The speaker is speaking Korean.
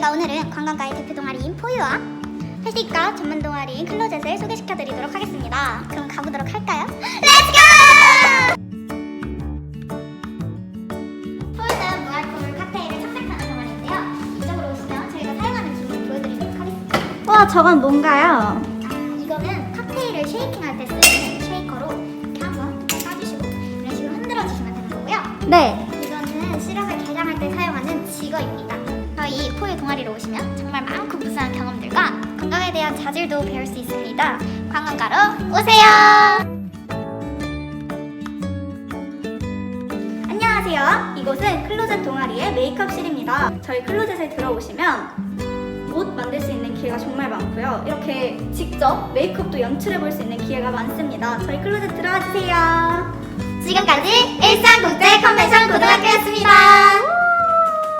저희가 오늘은 관광가의 대표 동아리인 포유와 헬스과 전문 동아리인 클로젯을 소개시켜 드리도록 하겠습니다. 그럼 가보도록 할까요? 렛츠고! 포유는 무알코올 칵테일을 탐색하는 동아리인데요. 이쪽으로 오시면 저희가 사용하는 기물 보여드리도록 하겠습니다. 와, 저건 뭔가요? 아, 이거는 칵테일을 쉐이킹할 때 쓰는 쉐이커로 이렇게 한번 까주시고 이런 식으로 흔들어 주시면 되는 거고요. 네. 이거는 시럽을 개량할 때 사용하는 지거입니다. 포유 동아리로 오시면 정말 많고 무수한 경험들과 건강에 대한 자질도 배울 수 있습니다. 관광가로 오세요. 안녕하세요. 이곳은 클로젯 동아리의 메이크업실입니다. 저희 클로젯에 들어오시면 옷 만들 수 있는 기회가 정말 많고요. 이렇게 직접 메이크업도 연출해 볼 수 있는 기회가 많습니다. 저희 클로젯 들어와 주세요. 지금까지 일산